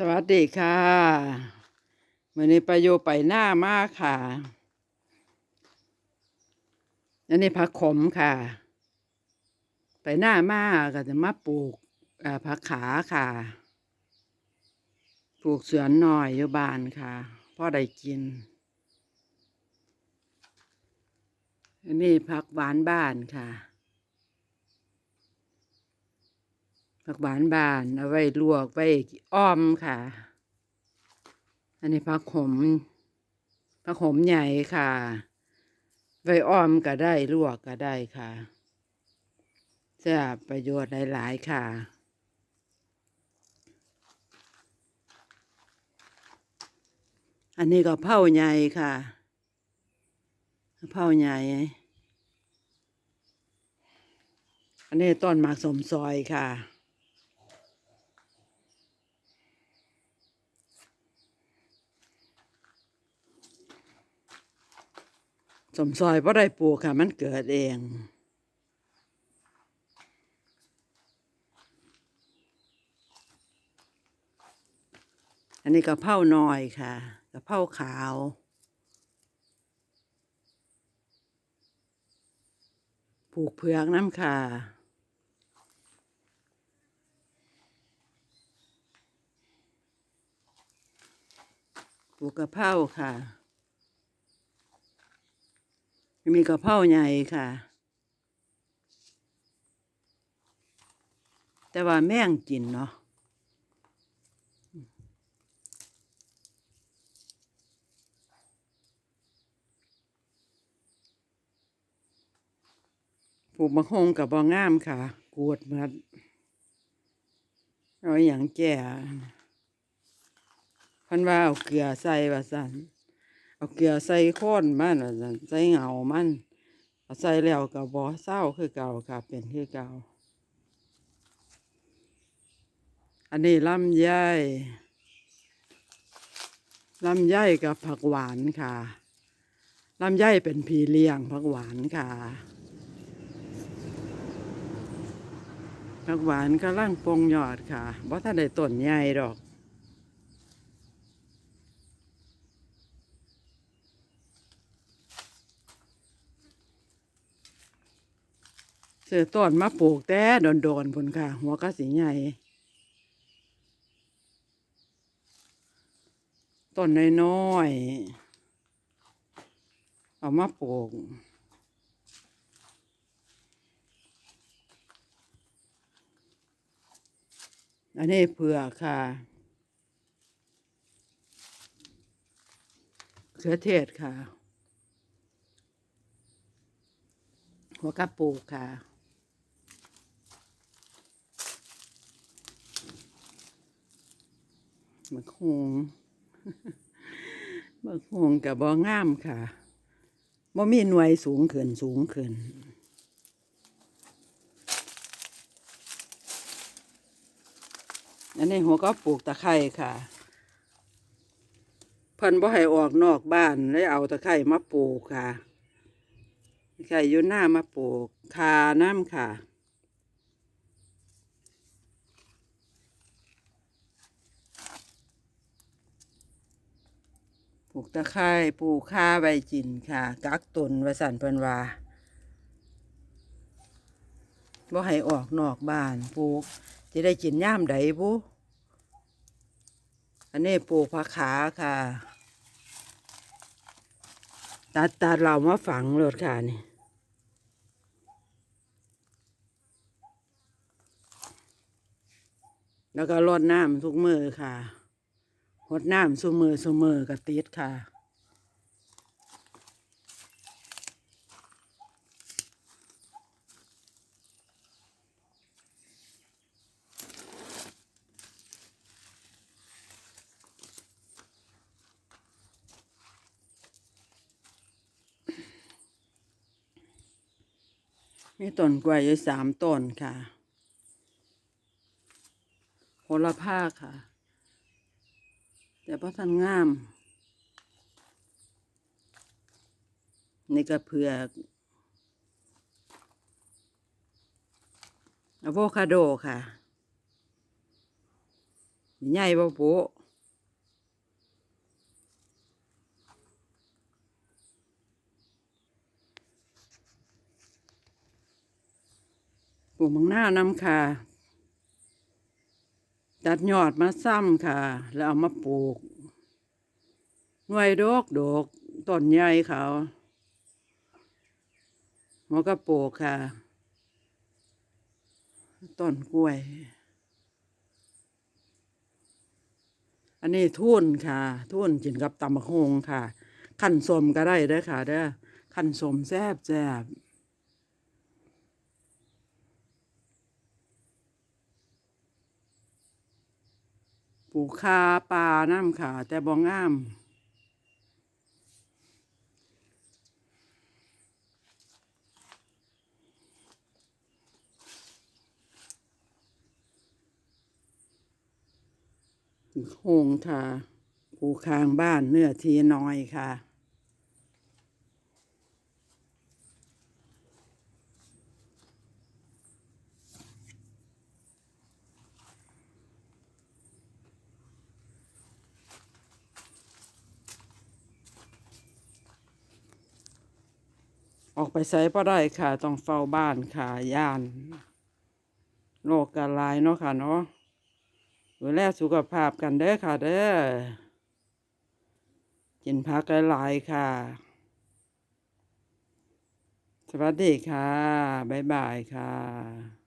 สวัสดีค่ะวันนี้ประโยไปหน้ามากค่ะอันนี้ผักขมค่ะ ไปหน้ามากก็จะมาปลูกผักขาค่ะ ปลูกสวนหน่อยอยู่บ้านค่ะพ่อได้กิน อันนี้ผักหวานบ้านค่ะ ผักหวานบานเอาไว้ลวกไว้อ้อมค่ะ อันนี้ผักขมผักขมใหญ่ค่ะ ไว้อ้อมก็ได้ลวกก็ได้ค่ะจะประโยชน์หลาย ๆ ค่ะอันนี้ก็เผาใหญ่ค่ะ เผาใหญ่ อันนี้ต้นหมากสมซอยค่ะ สมซอยเพราะได้ปลูกค่ะ มันเกิดเองอันนี้กะเพราหน้อยค่ะกะเพราขาวปลูกเผือกน้ำค่ะปลูกกะเพราค่ะ มีกระเพราใหญ่ค่ะ แต่ว่าแม่งกินเนาะปลูกมะฮงกับบองงามค่ะ กวดมือนเอาอย่างแก่พันว่าเอาเกลือใส่ว่าสัน เอาเกลือใส่ข้นมันใส่เหงามันเอาใส่แล้วก็บ่เศร้าคือเก่าค่ะเป็นคือเก่า อันนี้ลำไยลำไยกับผักหวานค่ะลำไยเป็นพีเลี้ยงผักหวานค่ะผักหวานก็ล่างปงยอดค่ะบ่ถ้าได้ต้นใหญ่ดอก เสือต้นมาปลูกแต่โดนๆพุ่นค่ะ หัวก็สีใหญ่ต้นน้อยๆเอามาปลูกอันนี้เผือกค่ะเขือเทศค่ะ หัวกะปูกค่ะ มะคงมะคงกับบ่งามค่ะบ่มีหน่วยสูงขึ้นสูงขึ้นอันนี้หัวก็ปลูกตะไคร่ค่ะเพิ่นบ่ให้ออกนอกบ้านเลยเอาตะไคร่มาปลูกค่ะตะไคร่อยู่หน้ามาปลูกคาน้ำค่ะ ลูกตะไคร่ปลูกข้าใบจินค่ะ กักตุนวสันเพิ่นว่าบ่ให้ออกนอกบ้านปลูกจะได้กินย่ามใดบุอันนี้ปลูกผักขาค่ะ ตัดตัดเรามาฝังรถค่ะนี่แล้วก็รดน้ำทุกมือค่ะ รดน้ำสุมือสุมือกับติดค่ะมีต้นกล้วยอยู่สามต้นค่ะโหระพาค่ะ แต่พอทันงาม นี่ก็เผือกอะโวคาโดค่ะ ใหญ่บ่ปุปลูกมังหน้านำค่ะ ตัดยอดมาซ้ำค่ะ แล้วเอามาปลูกหน่วยดอกดอกต้นใหญ่เขาหัวกระโปกค่ะต้นกล้วย อันนี้ทุ่นค่ะ ทุ่นกินกับตำบักฮงค่ะ ขั้นสมก็ได้เด้อค่ะเด้อขั้นสมแซบแซบ ปลูกคาปลาน้ำขาแต่บองามโฮงทาปูคางบ้านเนื้อทีน้อยค่ะ ออกไปใส่ก็ได้ค่ะ ต้องเฝ้าบ้านค่ะย่านโรคกระลายเนาะค่ะเนาะดูแลสุขภาพกันเด้อค่ะเด้อกินพักหลายๆค่ะ สวัสดีค่ะ บ๊ายบายค่ะ